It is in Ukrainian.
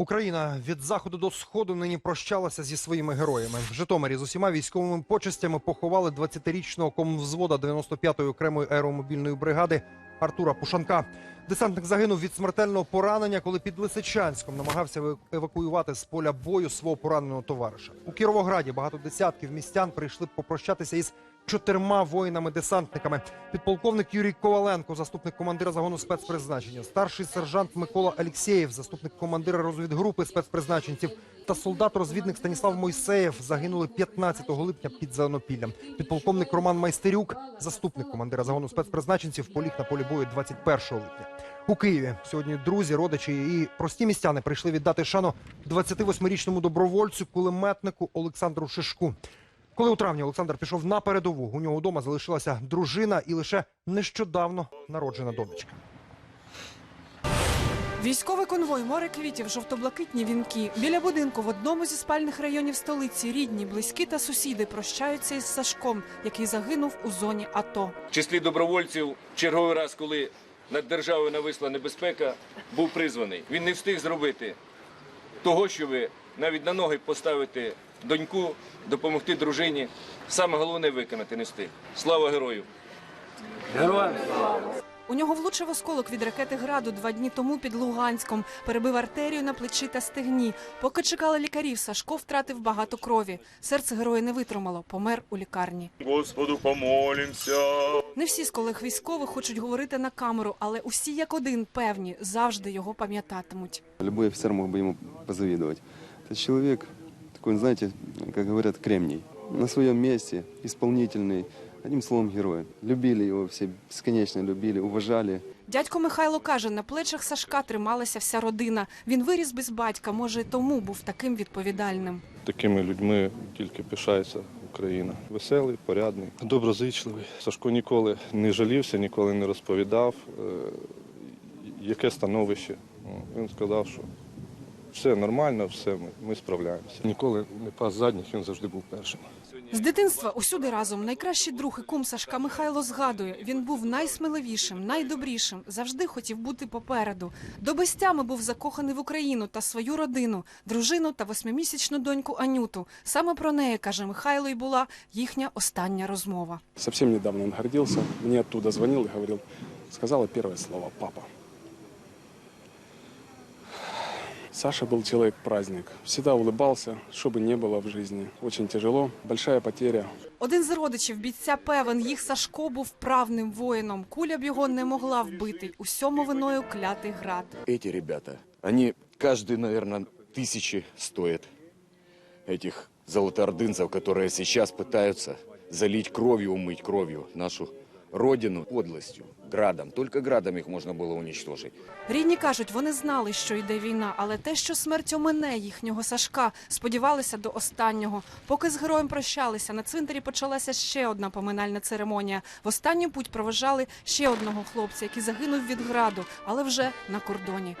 Україна від заходу до сходу нині прощалася зі своїми героями. В Житомирі з усіма військовими почестями поховали 20-річного комвзвода 95-ї окремої аеромобільної бригади Артура Пушанка. Десантник загинув від смертельного поранення, коли під Лисичанськом намагався еваку- евакуювати з поля бою свого пораненого товариша. У Кіровограді багато десятків містян прийшли попрощатися із чотирма воїнами-десантниками. Підполковник Юрій Коваленко, заступник командира загону спецпризначення, старший сержант Микола Алєксєєв, заступник командира розвідгрупи спецпризначенців та солдат-розвідник Станіслав Мойсеєв загинули 15 липня під Зеленопіллям. Підполковник Роман Майстерюк, заступник командира загону спецпризначенців, поліг на полі бою 21 липня. У Києві сьогодні друзі, родичі і прості містяни прийшли віддати шану 28-річному добровольцю, кулеметнику Олександру Шишку. Коли у травні Олександр пішов на передову, у нього вдома залишилася дружина і лише нещодавно народжена донечка. Військовий конвой, море квітів, жовто-блакитні вінки. Біля будинку в одному зі спальних районів столиці рідні, близькі та сусіди прощаються із Сашком, який загинув у зоні АТО. В числі добровольців черговий раз, коли над державою нависла небезпека, був призваний. Він не встиг зробити того, що ви навіть на ноги поставити доньку, допомогти дружині. Саме головне виконати не встиг. Слава герою! У нього влучив осколок від ракети граду два дні тому під Луганськом, перебив артерію на плечі та стегні. Поки чекали лікарів, Сашко втратив багато крові. Серце героя не витримало, помер у лікарні. Господу помолимся. Не всі з колег військових хочуть говорити на камеру, але усі як один певні завжди його пам'ятатимуть. Любой офицер мог бы ему позавидовать. Это человек, такой, знаете, как говорят, кремний. На своем месте, исполнительный, одним словом, герой. Любили его все, бесконечно любили, уважали. Дядько Михайло каже, на плечах Сашка трималася вся родина. Він виріс без батька, може, тому був таким відповідальним. Такими людьми тільки пишається Україна. Веселий, порядний, доброзичливий. Сашко ніколи не жалівся, ніколи не розповідав, е, яке становище. Ну, Він сказав, що все нормально, все ми, ми справляємося. Ніколи не пас задніх, він завжди був першим. З дитинства усюди разом найкращий друг і кум Сашка Михайло згадує. Він був найсміливішим, найдобрішим, завжди хотів бути попереду. До безтями був закоханий в Україну та свою родину, дружину та восьмимісячну доньку Анюту. Саме про неї каже Михайло, і була їхня остання розмова. Совсем недавно он гордился, мне оттуда звонил и говорил, сказала первое слово «папа». Саша был человек-праздник, всегда улыбался, что бы ни было в жизни. Очень тяжело, большая потеря. Один з родичів бійця певен, їх Сашко був правним воїном. Куля б його не могла вбити. Усьому виною клятий град. эти ребята, они каждый, наверное, тысячи стоят этих золотоордынцев, которые сейчас пытаются залить кровью, умыть кровью нашу родину подлостю, градом. Тільки градом їх можна було унічтожити. Рідні кажуть, вони знали, що йде війна, але те, що смерть омине їхнього Сашка, сподівалися до останнього. Поки з героєм прощалися, на цвинтарі почалася ще одна поминальна церемонія. В останню путь проважали ще одного хлопця, який загинув від граду, але вже на кордоні.